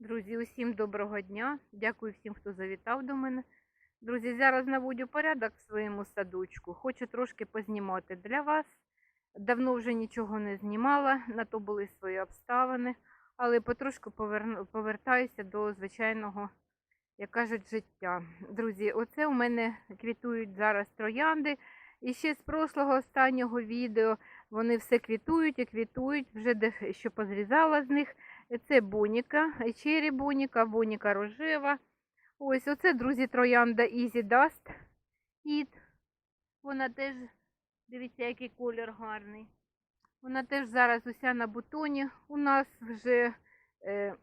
Друзі, усім доброго дня. Дякую всім, хто завітав до мене. Друзі, зараз наводю порядок в своєму садочку. Хочу трошки познімати для вас. Давно вже нічого не знімала, на то були свої обставини, але потрошку повертаюся до звичайного, як кажуть, життя. Друзі, оце у мене квітують зараз троянди. І ще з прошлого останнього відео вони все квітують і квітують, вже дещо позрізала з них. Це боніка, чері боніка, боніка рожева. Ось оце, друзі, троянда Easy Dust. Іт. Вона теж, дивіться, який колір гарний. Вона теж зараз уся на бутоні. У нас вже, е,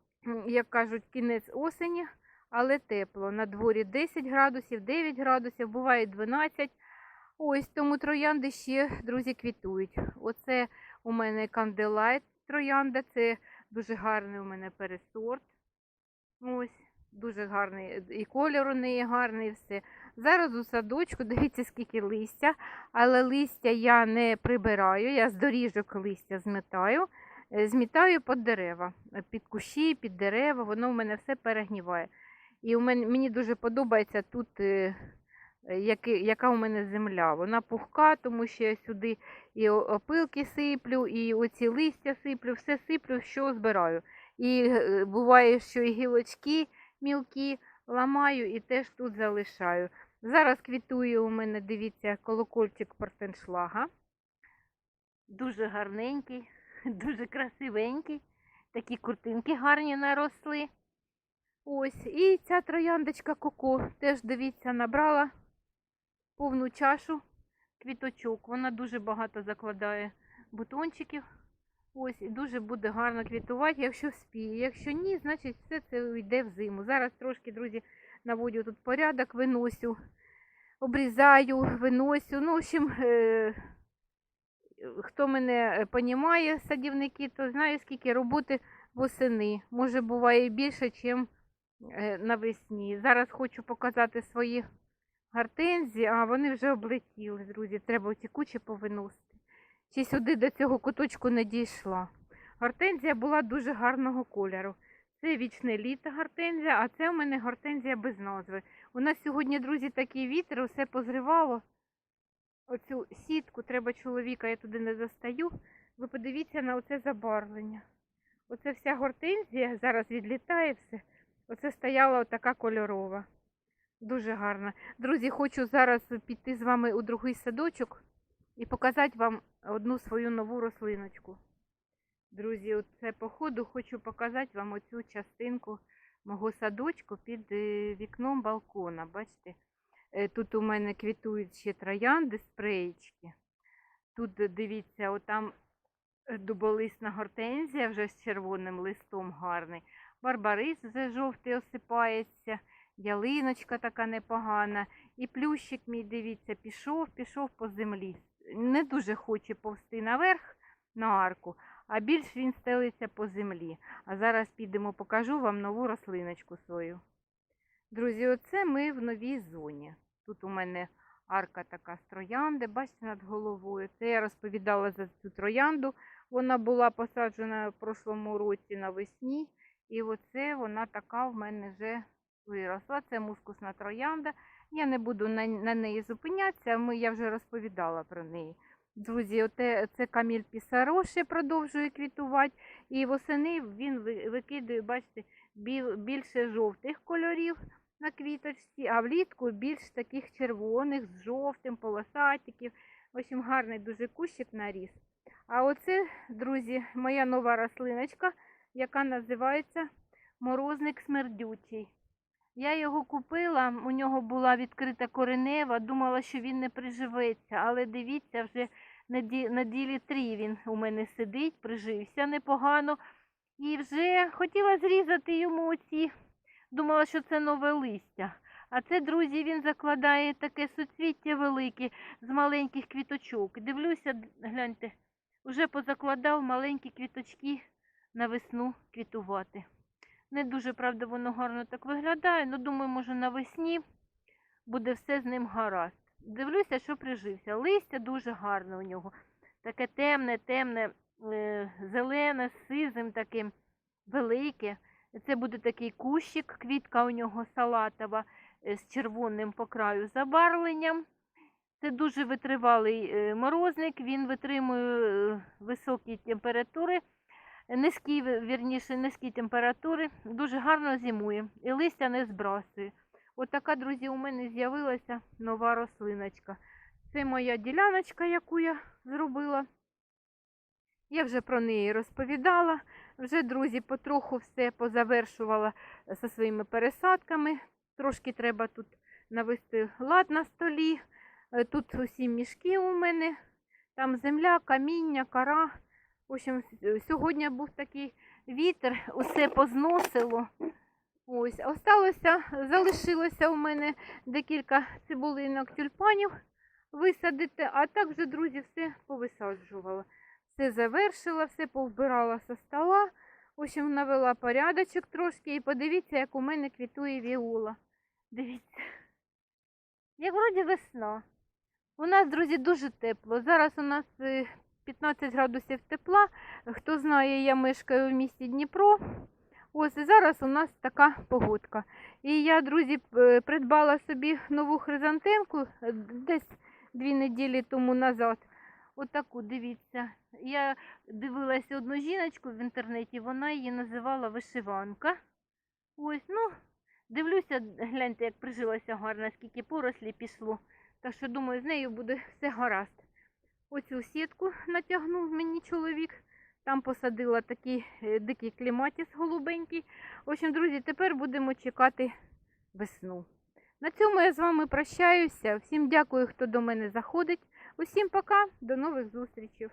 як кажуть, кінець осені, але тепло. На дворі 10 градусів, 9 градусів, буває 12. Ось тому троянди ще, друзі, квітують. Оце у мене канделайт троянда, це Дуже гарний у мене пересорт. Ось, дуже гарний. І кольор у неї гарний, все. Зараз у садочку, дивіться, скільки листя, але листя я не прибираю, я з доріжок листя змітаю, е, змітаю під дерева, е, під кущі, під дерева, воно у мене все перегніває. І мені дуже подобається тут, е, яка у мене земля. Вона пухка, тому що я сюди і опилки сиплю, і оці листя сиплю, все сиплю, що збираю. І е, буває, що і гілочки мілкі ламаю і теж тут залишаю. Зараз квітує у мене, дивіться, колокольчик портеншлага. Дуже гарненький, дуже красивенький. Такі куртинки гарні наросли. Ось, і ця трояндочка коко теж, дивіться, набрала повну чашу квіточок. Вона дуже багато закладає бутончиків. Ось, і дуже буде гарно квітувати, якщо спіє. Якщо ні, значить все це йде в зиму. Зараз трошки, друзі, наводю тут порядок, виносю, обрізаю, виносю. Ну, в общем, е, хто мене понімає, садівники, то знає, скільки роботи восени. Може, буває більше, ніж навесні. Зараз хочу показати свої гортензії, а вони вже облетіли, друзі. Треба ці кучі повиносити. Чи сюди до цього куточку не дійшла. Гортензія була дуже гарного кольору. Це вічне літо гортензія, а це у мене гортензія без назви. У нас сьогодні, друзі, такий вітер, усе позривало. Оцю сітку треба чоловіка, я туди не достаю. Ви подивіться на оце забарвлення. Оце вся гортензія зараз відлітає все. Оце стояла отака кольорова. Дуже гарна. Друзі, хочу зараз піти з вами у другий садочок і показати вам одну свою нову рослиночку. Друзі, оце по ходу хочу показати вам оцю частинку мого садочку під е, вікном балкона. Бачите? Е, Тут у мене квітують ще троянди, спреєчки. Тут е, дивіться, отам дуболисна гортензія вже з червоним листом гарний. Барбарис вже жовтий осипається, ялиночка така непогана. І плющик мій, дивіться, пішов, пішов по землі. Не дуже хоче повсти наверх на арку, а більш він стелиться по землі. А зараз підемо, покажу вам нову рослиночку свою. Друзі, оце ми в новій зоні. Тут у мене арка така з троянди, бачите, над головою. Це я розповідала за цю троянду. Вона була посаджена в прошлому році навесні. І оце вона така в мене вже виросла. Це мускусна троянда. Я не буду на, на неї зупинятися, ми, я вже розповідала про неї. Друзі, оте, це каміль Пісаро ще продовжує квітувати. І восени він ви- викидає, бачите, біл, більше жовтих кольорів на квіточці, а влітку більш таких червоних з жовтим, полосатиків. В общем, гарний дуже кущик наріс. А оце, друзі, моя нова рослиночка, яка називається морозник смердючий. Я його купила, у нього була відкрита коренева, думала, що він не приживеться, але дивіться, вже на, ділі три він у мене сидить, прижився непогано. І вже хотіла зрізати йому оці, думала, що це нове листя. А це, друзі, він закладає таке суцвіття велике з маленьких квіточок. Дивлюся, гляньте, вже позакладав маленькі квіточки на весну квітувати. Не дуже, правда, воно гарно так виглядає, але думаю, може навесні буде все з ним гаразд. Дивлюся, що прижився. Листя дуже гарне у нього. Таке темне, темне, е, зелене, з сизим таким, велике. Це буде такий кущик, квітка у нього салатова е, з червоним по краю забарвленням. Це дуже витривалий е, морозник, він витримує високі температури, низькі, вірніше, низькі температури, дуже гарно зимує і листя не збрасує. От така, друзі, у мене з'явилася нова рослиночка. Це моя діляночка, яку я зробила. Я вже про неї розповідала. Вже, друзі, потроху все позавершувала зі своїми пересадками. Трошки треба тут навести лад на столі. Е, Тут усі мішки у мене, там земля, каміння, кора. В общем, сьогодні був такий вітер, усе позносило. Ось, осталося, залишилося у мене декілька цибулинок тюльпанів висадити, а так вже, друзі, все повисаджувала. Все завершила, все повбирала со стола. В общем, навела порядочок трошки і подивіться, як у мене квітує віола. Дивіться. Як вроді весна. У нас, друзі, дуже тепло. Зараз у нас е, 15 градусів тепла. Хто знає, я мешкаю в місті Дніпро. Ось і зараз у нас така погодка. І я, друзі, придбала собі нову хризантемку е, десь дві неділі тому назад. Отаку, дивіться. Я дивилася одну жіночку в інтернеті, вона її називала вишиванка. Ось, ну, дивлюся, гляньте, як прижилася гарно, скільки порослі пішло. Так що, думаю, з нею буде все гаразд. Оцю сітку натягнув мені чоловік. Там посадила такий е, дикий кліматіс голубенький. В общем, друзі, тепер будемо чекати весну. На цьому я з вами прощаюся. Всім дякую, хто до мене заходить. Усім пока, до нових зустрічей.